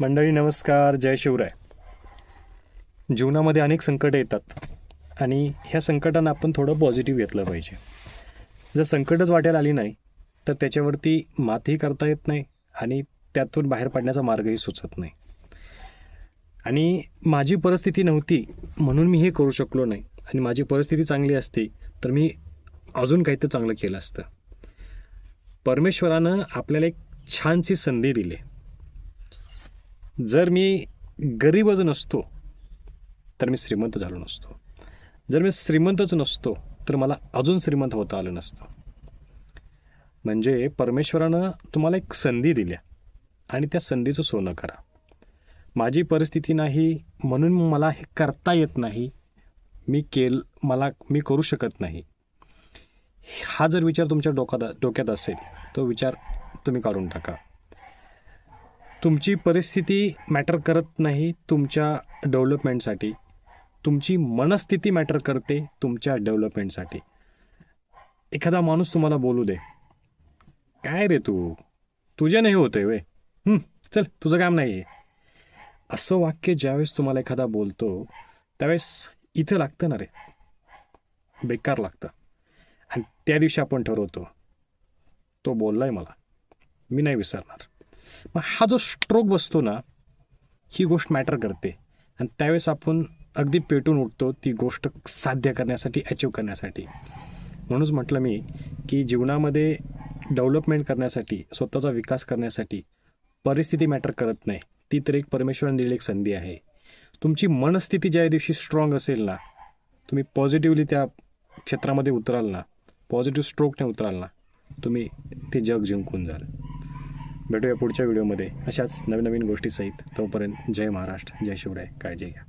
मंडळी नमस्कार. जय शिवराय. जीवनामध्ये अनेक संकटं येतात आणि ह्या संकटांना आपण थोडं पॉझिटिव्ह घेतलं पाहिजे. जर संकटच वाटायला आली नाही तर त्याच्यावरती मातही करता येत नाही आणि त्यातून बाहेर पडण्याचा मार्गही सुचत नाही. आणि माझी परिस्थिती नव्हती म्हणून मी हे करू शकलो नाही आणि माझी परिस्थिती चांगली असती तर मी अजून काहीतरी चांगलं केलं असतं. परमेश्वरानं आपल्याला एक छानशी संधी दिली. जर मी गरीबच नसतो तर मी श्रीमंत झालो नसतो. जर मी श्रीमंतच नसतो तर मला अजून श्रीमंत होता आलं नसतं. म्हणजे परमेश्वरानं तुम्हाला एक संधी दिल्या आणि त्या संधीचं सोनं करा. माझी परिस्थिती नाही म्हणून मला हे करता येत नाही. मी केल मला मी करू शकत नाही. हा जर विचार तुमच्या डोक्यात डोक्यात असेल तो विचार तुम्ही काढून टाका. तुमची परिस्थिती मॅटर करत नाही तुमच्या डेव्हलपमेंटसाठी तुमची मनस्थिती मॅटर करते तुमच्या डेव्हलपमेंटसाठी एखादा माणूस तुम्हाला बोलू दे. काय रे तू? तुझे नाही होते वे चल तुझं काम नाही आहे असं वाक्य ज्यावेळेस तुम्हाला एखादा बोलतो त्यावेळेस इथं लागतं ना रे. बेकार लागतं. आणि त्या दिवशी आपण ठरवतो तो बोललाय मला. मी नाही विसरणार. मग हा जो स्ट्रोक बसतो ना ही गोष्ट मॅटर करते. आणि त्यावेळेस आपण अगदी पेटून उठतो ती गोष्ट साध्य करण्यासाठी अचीव करण्यासाठी. म्हणूनच म्हटलं मी की जीवनामध्ये डेव्हलपमेंट करण्यासाठी स्वतःचा विकास करण्यासाठी परिस्थिती मॅटर करत नाही. ती तर एक परमेश्वराने दिलेली एक संधी आहे. तुमची मनस्थिती ज्या दिवशी स्ट्रॉंग असेल ना तुम्ही पॉझिटिव्हली त्या क्षेत्रामध्ये उतराल ना पॉझिटिव्ह स्ट्रोकने उतराल ना तुम्ही ते जग जिंकून जाल. भेटूया पुढच्या व्हिडिओमध्ये. अशाच नवीन नवीन गोष्टीसहित तोपर्यंत जय महाराष्ट्र जय शिवराय काळजी घ्या.